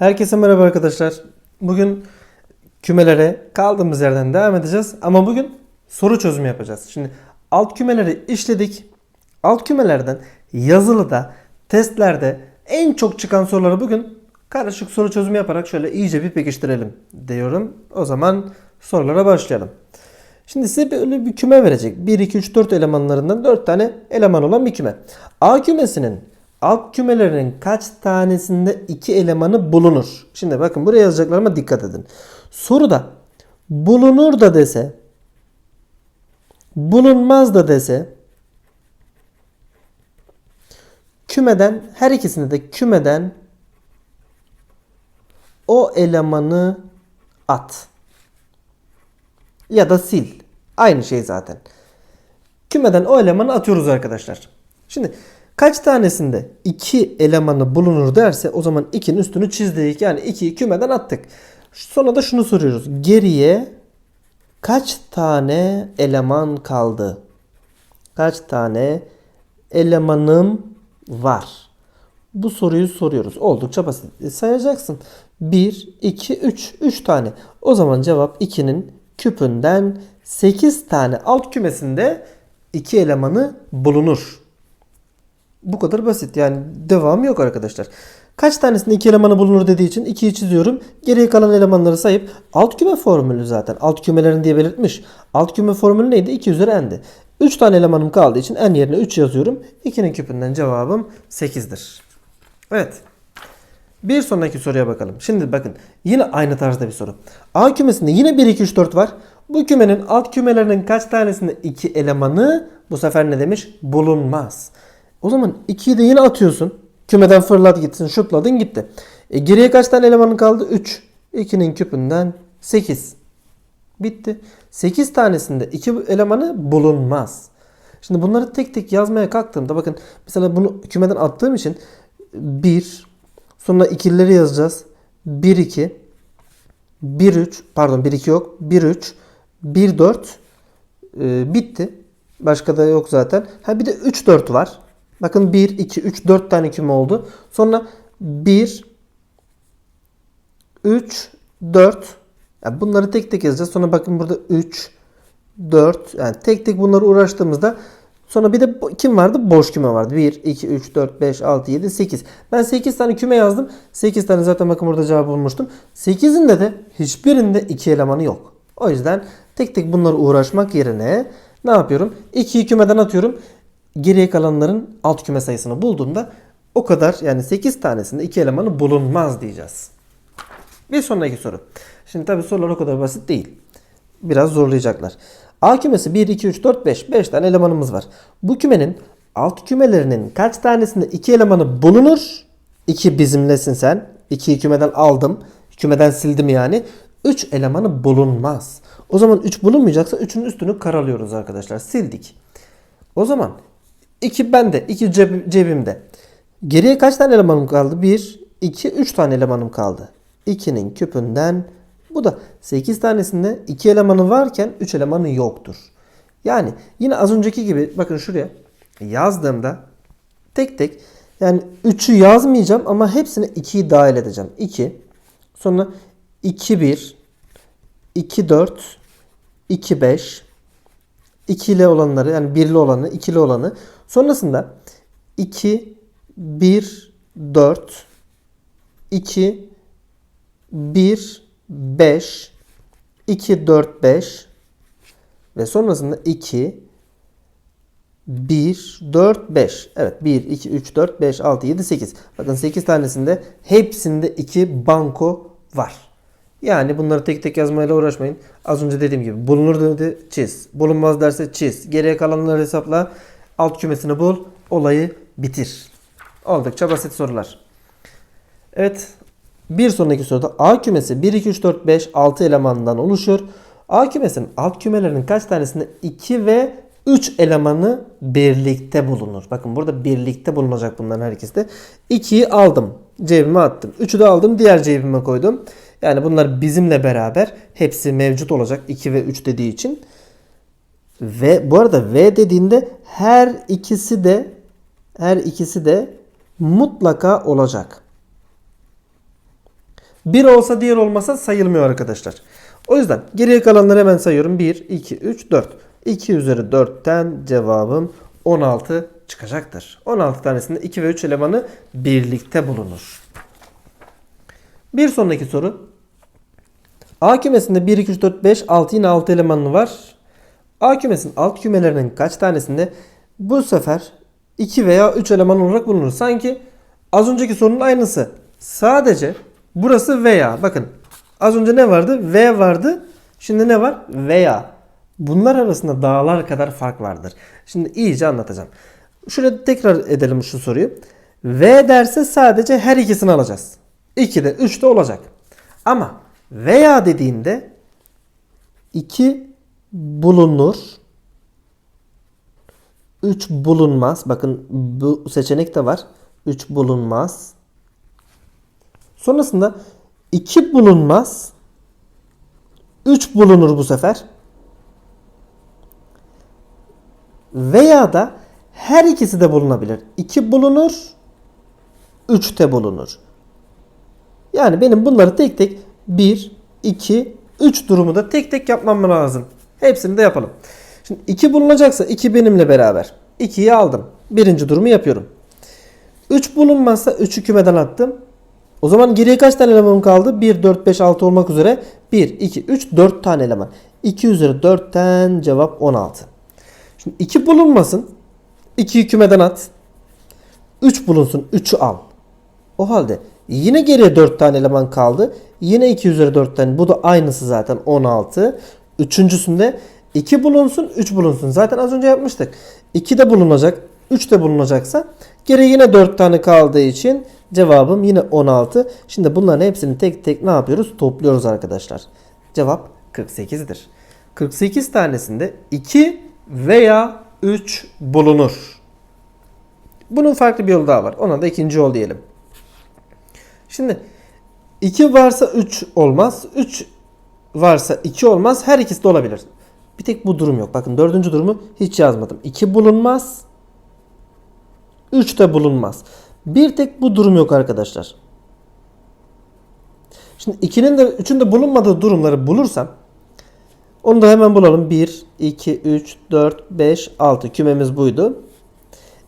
Herkese merhaba arkadaşlar. Bugün kümelere kaldığımız yerden devam edeceğiz. Ama bugün soru çözümü yapacağız. Şimdi alt kümeleri işledik. Alt kümelerden yazılıda, testlerde en çok çıkan soruları bugün karışık soru çözümü yaparak şöyle iyice bir pekiştirelim diyorum. O zaman sorulara başlayalım. Şimdi size böyle bir küme verecek. 1, 2, 3, 4 elemanlarından 4 tane eleman olan bir küme. A kümesinin alt kümelerinin kaç tanesinde 2 elemanı bulunur? Şimdi bakın buraya yazacaklarıma dikkat edin. Soruda bulunur da dese, bulunmaz da dese kümeden her ikisinde de kümeden o elemanı at ya da sil. Aynı şey zaten. Kümeden o elemanı atıyoruz arkadaşlar. Şimdi kaç tanesinde 2 elemanı bulunur derse o zaman 2'nin üstünü çizdik. Yani 2'yi kümeden attık. Sonra da şunu soruyoruz. Geriye kaç tane eleman kaldı? Kaç tane elemanım var? Bu soruyu soruyoruz. Oldukça basit. E, sayacaksın. 1, 2, 3. 3 tane. O zaman cevap 2'nin küpünden 8 tane alt kümesinde 2 elemanı bulunur. Bu kadar basit. Yani devam yok arkadaşlar. Kaç tanesinde 2 elemanı bulunur dediği için 2'yi çiziyorum. Geriye kalan elemanları sayıp alt küme formülü zaten. Alt kümelerin diye belirtmiş. Alt küme formülü neydi? 2 üzeri n'di. 3 tane elemanım kaldığı için n yerine 3 yazıyorum. 2'nin küpünden cevabım 8'dir. Evet. Bir sonraki soruya bakalım. Şimdi bakın yine aynı tarzda bir soru. A kümesinde yine 1, 2, 3, 4 var. Bu kümenin alt kümelerinin kaç tanesinde 2 elemanı bu sefer ne demiş? Bulunmaz. O zaman 2'yi de yine atıyorsun. Kümeden fırlat gitsin şutladın gitti. E, geriye kaç tane elemanın kaldı? 3. 2'nin küpünden 8. Bitti. 8 tanesinde 2 elemanı bulunmaz. Şimdi bunları tek tek yazmaya kalktığımda bakın mesela bunu kümeden attığım için 1 sonra ikilileri yazacağız. 1 2 1 3 pardon 1 2 yok. 1 3 1 4 e, bitti. Başka da yok zaten. Ha bir de 3 4 var. Bakın 1 2 3 4 tane küme oldu. Sonra 1 3 4 yani bunları tek tek yazacağız. Sonra bakın burada 3 4 yani tek tek bunları uğraştığımızda sonra bir de kim vardı? Boş küme vardı. 1 2 3 4 5 6 7 8. Ben 8 tane küme yazdım. 8 tane zaten bakın burada cevabı bulmuştum. 8'inde de hiçbirinde 2 elemanı yok. O yüzden tek tek bunları uğraşmak yerine ne yapıyorum? 2'yi kümeden atıyorum. Geriye kalanların alt küme sayısını bulduğumda o kadar yani 8 tanesinde 2 elemanı bulunmaz diyeceğiz. Bir sonraki soru. Şimdi tabii sorular o kadar basit değil. Biraz zorlayacaklar. A kümesi 1, 2, 3, 4, 5. 5 tane elemanımız var. Bu kümenin alt kümelerinin kaç tanesinde 2 elemanı bulunur? 2 bizimlesin sen. 2'yi kümeden aldım. Kümeden sildim yani. 3 elemanı bulunmaz. O zaman 3 bulunmayacaksa 3'ün üstünü karalıyoruz arkadaşlar. Sildik. O zaman 2 bende, 2 ceb- cebimde. Geriye kaç tane elemanım kaldı? 1, 2, 3 tane elemanım kaldı. 2'nin küpünden bu da 8 tanesinde 2 elemanı varken 3 elemanı yoktur. Yani yine az önceki gibi bakın şuraya yazdığımda tek tek yani 3'ü yazmayacağım ama hepsine 2'yi dahil edeceğim. 2 sonra 2 1 2 4 2 5 ikili olanları yani birli olanı, ikili olanı. Sonrasında 2 1 4 2 1 5 2 4 5 ve sonrasında 2 1 4 5. Evet 1 2 3 4 5 6 7 8. Bakın 8 tanesinde hepsinde 2 banko var. Yani bunları tek tek yazmayla uğraşmayın. Az önce dediğim gibi bulunur dedi çiz. Bulunmaz derse çiz. Geriye kalanları hesapla. Alt kümesini bul. Olayı bitir. Oldukça basit sorular. Evet. Bir sonraki soruda A kümesi 1, 2, 3, 4, 5, 6 elemandan oluşuyor. A kümesinin alt kümelerinin kaç tanesinde 2 ve 3 elemanı birlikte bulunur. Bakın burada birlikte bulunacak bunların her ikisi de. 2'yi aldım. Cebime attım. 3'ü de aldım. Diğer cebime koydum. Yani bunlar bizimle beraber hepsi mevcut olacak. 2 ve 3 dediği için. Ve bu arada V dediğinde her ikisi de her ikisi de mutlaka olacak. Bir olsa diğer olmasa sayılmıyor arkadaşlar. O yüzden geriye kalanları hemen sayıyorum. 1, 2, 3, 4. 2 üzeri 4'ten cevabım 16 çıkacaktır. 16 tanesinde 2 ve 3 elemanı birlikte bulunur. Bir sonraki soru. A kümesinde 1, 2, 3, 4, 5, 6 yine 6 elemanı var. A kümesinin alt kümelerinin kaç tanesinde bu sefer 2 veya 3 eleman olarak bulunur. Sanki az önceki sorunun aynısı. Sadece burası veya. Bakın az önce ne vardı? V vardı. Şimdi ne var? Veya. Bunlar arasında dağlar kadar fark vardır. Şimdi iyice anlatacağım. Şöyle tekrar edelim şu soruyu. V derse sadece her ikisini alacağız. 2 de 3 de olacak. Ama veya dediğinde 2 bulunur. 3 bulunmaz. Bakın bu seçenek de var. 3 bulunmaz. Sonrasında 2 bulunmaz. 3 bulunur bu sefer. Veya da her ikisi de bulunabilir. 2 bulunur. 3 de bulunur. Yani benim bunları tek tek 1, 2, 3 durumu da tek tek yapmam lazım. Hepsini de yapalım. Şimdi 2 bulunacaksa 2 benimle beraber. 2'yi aldım. Birinci durumu yapıyorum. 3 bulunmazsa 3'ü kümeden attım. O zaman geriye kaç tane eleman kaldı? 1, 4, 5, 6 olmak üzere 1, 2, 3, 4 tane eleman. 2 üzeri 4'ten cevap 16. Şimdi 2 bulunmasın. 2'yi kümeden at. 3 bulunsun. 3'ü al. O halde yine geriye 4 tane eleman kaldı. Yine 2 üzeri 4'ten bu da aynısı zaten 16. Üçüncüsünde 2 bulunsun 3 bulunsun. Zaten az önce yapmıştık. 2 de bulunacak 3 de bulunacaksa geri yine 4 tane kaldığı için cevabım yine 16. Şimdi bunların hepsini tek tek ne yapıyoruz? Topluyoruz arkadaşlar. Cevap 48'dir. 48 tanesinde 2 veya 3 bulunur. Bunun farklı bir yolu daha var. Ona da ikinci yol diyelim. Şimdi 2 varsa 3 olmaz. 3 varsa 2 olmaz. Her ikisi de olabilir. Bir tek bu durum yok. Bakın dördüncü durumu hiç yazmadım. 2 bulunmaz. 3 de bulunmaz. Bir tek bu durum yok arkadaşlar. Şimdi 2'nin de 3'ün de bulunmadığı durumları bulursam onu da hemen bulalım. 1, 2, 3, 4, 5, 6 kümemiz buydu.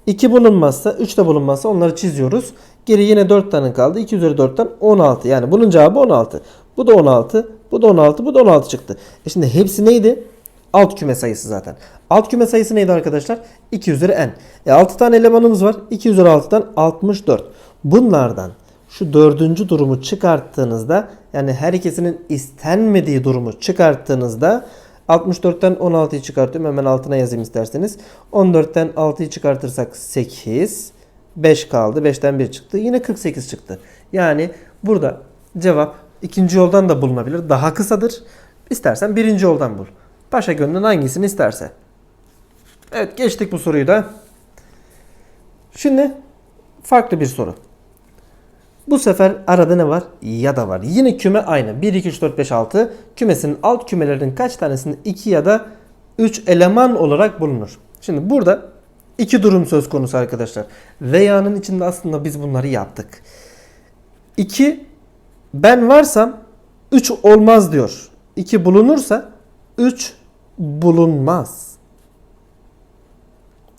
2 bulunmazsa 3 de bulunmazsa onları çiziyoruz. Geri yine 4 tane kaldı. 2 üzeri 4'ten 16. Yani bunun cevabı 16. Bu da 16. Bu da 16. Bu da 16 çıktı. E şimdi hepsi neydi? Alt küme sayısı zaten. Alt küme sayısı neydi arkadaşlar? 2 üzeri n. E 6 tane elemanımız var. 2 üzeri 6'dan 64. Bunlardan şu dördüncü durumu çıkarttığınızda yani her ikisinin istenmediği durumu çıkarttığınızda 64'ten 16'yı çıkartıyorum. Hemen altına yazayım isterseniz. 14'ten 6'yı çıkartırsak 8. 5 kaldı. 5'ten 1 çıktı. Yine 48 çıktı. Yani burada cevap ikinci yoldan da bulunabilir. Daha kısadır. İstersen birinci yoldan bul. Paşa gönlün hangisini isterse. Evet geçtik bu soruyu da. Şimdi farklı bir soru. Bu sefer arada ne var? Ya da var. Yine küme aynı. 1, 2, 3, 4, 5, 6. Kümesinin alt kümelerinin kaç tanesinde 2 ya da 3 eleman olarak bulunur? Şimdi burada iki durum söz konusu arkadaşlar. Veya'nın içinde aslında biz bunları yaptık. 2 ben varsam 3 olmaz diyor. 2 bulunursa 3 bulunmaz.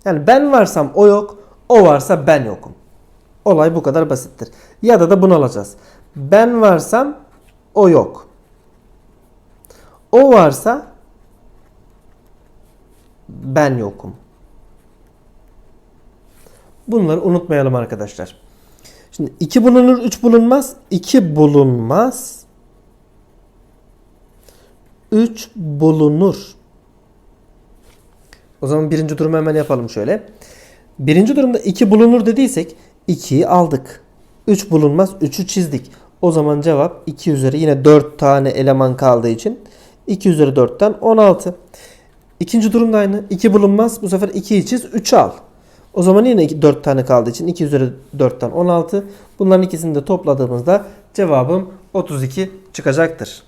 Yani ben varsam o yok, o varsa ben yokum. Olay bu kadar basittir. Ya da da bunu alacağız. Ben varsam o yok. O varsa ben yokum. Bunları unutmayalım arkadaşlar. Şimdi 2 bulunur, 3 bulunmaz. 2 bulunmaz. 3 bulunur. O zaman birinci durumu hemen yapalım şöyle. Birinci durumda 2 bulunur dediysek 2'yi aldık. 3 bulunmaz 3'ü çizdik. O zaman cevap 2 üzeri yine 4 tane eleman kaldığı için 2 üzeri 4'ten 16. İkinci durumda aynı. 2 bulunmaz. Bu sefer 2'yi çiz 3'ü al. O zaman yine 4 tane kaldığı için 2 üzeri 4'ten 16. Bunların ikisini de topladığımızda cevabım 32 çıkacaktır.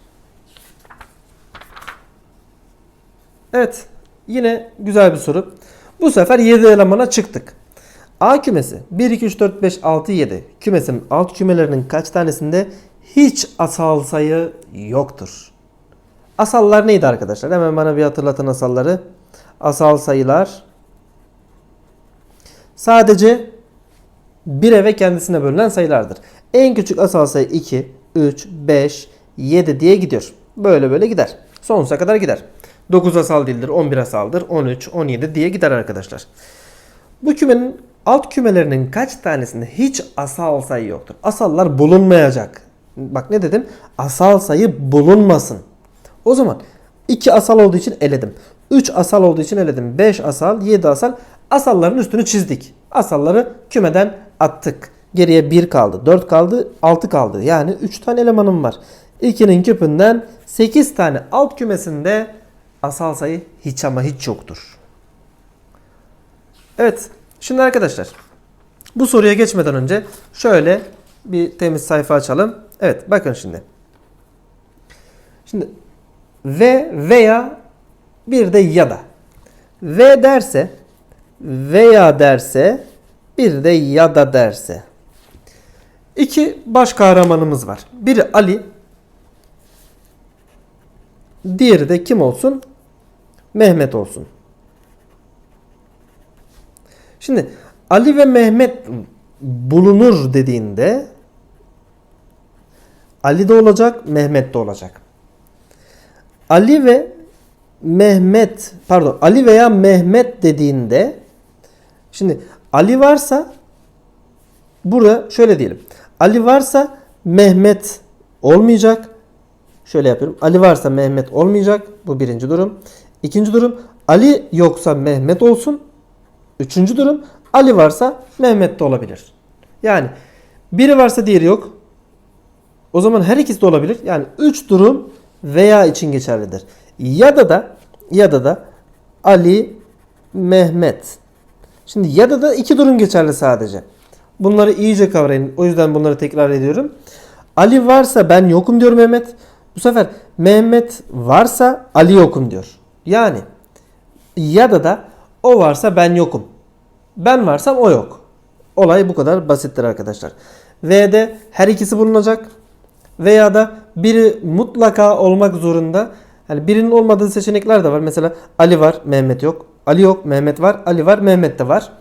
Evet. Yine güzel bir soru. Bu sefer 7 elemana çıktık. A kümesi 1, 2, 3, 4, 5, 6, 7 kümesinin alt kümelerinin kaç tanesinde hiç asal sayı yoktur. Asallar neydi arkadaşlar? Hemen bana bir hatırlatın asalları. Asal sayılar sadece 1'e ve kendisine bölünen sayılardır. En küçük asal sayı 2, 3, 5, 7 diye gidiyor. Böyle böyle gider. Sonsuza kadar gider. 9 asal değildir, 11 asaldır, 13, 17 diye gider arkadaşlar. Bu kümenin alt kümelerinin kaç tanesinde hiç asal sayı yoktur? Asallar bulunmayacak. Bak ne dedim? Asal sayı bulunmasın. O zaman 2 asal olduğu için eledim. 3 asal olduğu için eledim. 5 asal, 7 asal. Asalların üstünü çizdik. Asalları kümeden attık. Geriye 1 kaldı, 4 kaldı, 6 kaldı. Yani 3 tane elemanım var. 2'nin küpünden 8 tane alt kümesinde asal sayı hiç ama hiç yoktur. Evet. Şimdi arkadaşlar bu soruya geçmeden önce şöyle bir temiz sayfa açalım. Evet bakın şimdi. Şimdi ve veya bir de ya da. Ve derse veya derse bir de ya da derse. İki baş kahramanımız var. Biri Ali. Diğeri de kim olsun? Mehmet olsun. Şimdi Ali ve Mehmet bulunur dediğinde Ali de olacak, Mehmet de olacak. Ali ve Mehmet pardon Ali veya Mehmet dediğinde şimdi Ali varsa burada şöyle diyelim. Ali varsa Mehmet olmayacak. Şöyle yapıyorum. Ali varsa Mehmet olmayacak. Bu birinci durum. İkinci durum Ali yoksa Mehmet olsun. Üçüncü durum Ali varsa Mehmet de olabilir. Yani biri varsa diğeri yok. O zaman her ikisi de olabilir. Yani üç durum veya için geçerlidir. Ya da da ya da da Ali Mehmet. Şimdi ya da da iki durum geçerli sadece. Bunları iyice kavrayın. O yüzden bunları tekrar ediyorum. Ali varsa ben yokum diyor Mehmet. Bu sefer Mehmet varsa Ali yokum diyor. Yani ya da da o varsa ben yokum. Ben varsam o yok. Olay bu kadar basittir arkadaşlar. V'de her ikisi bulunacak. Veya da biri mutlaka olmak zorunda. Yani birinin olmadığı seçenekler de var. Mesela Ali var, Mehmet yok. Ali yok, Mehmet var. Ali var, Mehmet de var.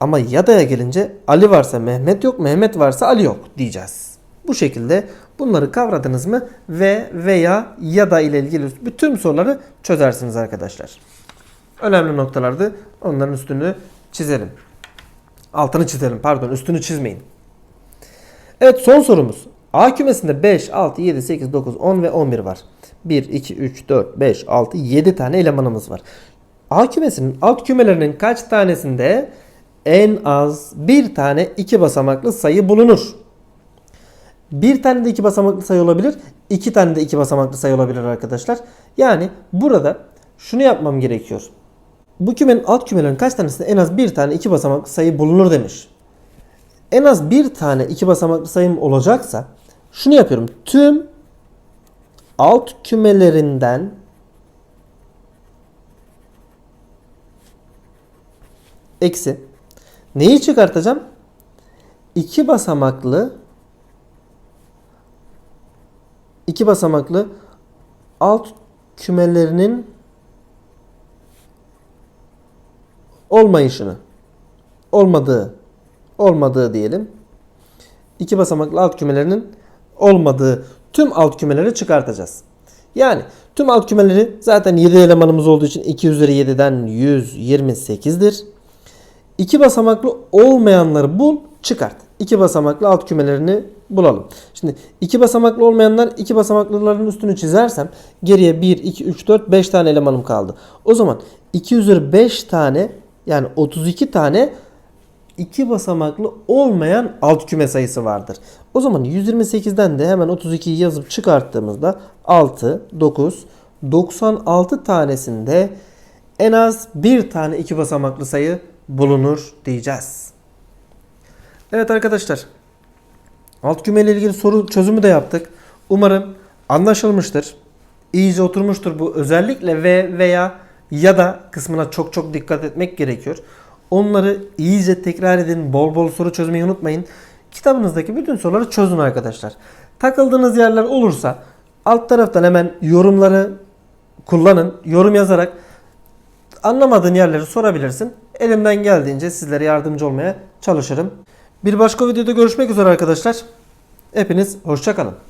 Ama ya da'ya gelince Ali varsa Mehmet yok, Mehmet varsa Ali yok diyeceğiz. Bu şekilde bunları kavradınız mı ve veya ya da ile ilgili bütün soruları çözersiniz arkadaşlar. Önemli noktalardı. Onların üstünü çizelim. Altını çizelim pardon üstünü çizmeyin. Evet son sorumuz. A kümesinde 5, 6, 7, 8, 9, 10 ve 11 var. 1, 2, 3, 4, 5, 6, 7 tane elemanımız var. A kümesinin alt kümelerinin kaç tanesinde en az bir tane iki basamaklı sayı bulunur? Bir tane de iki basamaklı sayı olabilir. iki tane de iki basamaklı sayı olabilir arkadaşlar. Yani burada şunu yapmam gerekiyor. Bu kümenin alt kümelerin kaç tanesinde en az bir tane iki basamaklı sayı bulunur demiş. En az bir tane iki basamaklı sayım olacaksa şunu yapıyorum. Tüm alt kümelerinden eksi neyi çıkartacağım? İki basamaklı iki basamaklı alt kümelerinin olmayışını olmadığı olmadığı diyelim. İki basamaklı alt kümelerinin olmadığı tüm alt kümeleri çıkartacağız. Yani tüm alt kümeleri zaten 7 elemanımız olduğu için 2 üzeri 7'den 128'dir. İki basamaklı olmayanları bul, çıkart. İki basamaklı alt kümelerini bulalım. Şimdi iki basamaklı olmayanlar iki basamaklıların üstünü çizersem geriye 1, 2, 3, 4, 5 tane elemanım kaldı. O zaman 2 üzeri 5 tane yani 32 tane iki basamaklı olmayan alt küme sayısı vardır. O zaman 128'den de hemen 32'yi yazıp çıkarttığımızda 6, 9, 96 tanesinde en az bir tane iki basamaklı sayı bulunur diyeceğiz. Evet arkadaşlar. Alt küme ile ilgili soru çözümü de yaptık. Umarım anlaşılmıştır. İyice oturmuştur bu. Özellikle ve veya ya da kısmına çok çok dikkat etmek gerekiyor. Onları iyice tekrar edin. Bol bol soru çözmeyi unutmayın. kitabınızdaki bütün soruları çözün arkadaşlar. Takıldığınız yerler olursa alt taraftan hemen yorumları kullanın. Yorum yazarak anlamadığın yerleri sorabilirsin. Elimden geldiğince sizlere yardımcı olmaya çalışırım. Bir başka videoda görüşmek üzere arkadaşlar. Hepiniz hoşçakalın.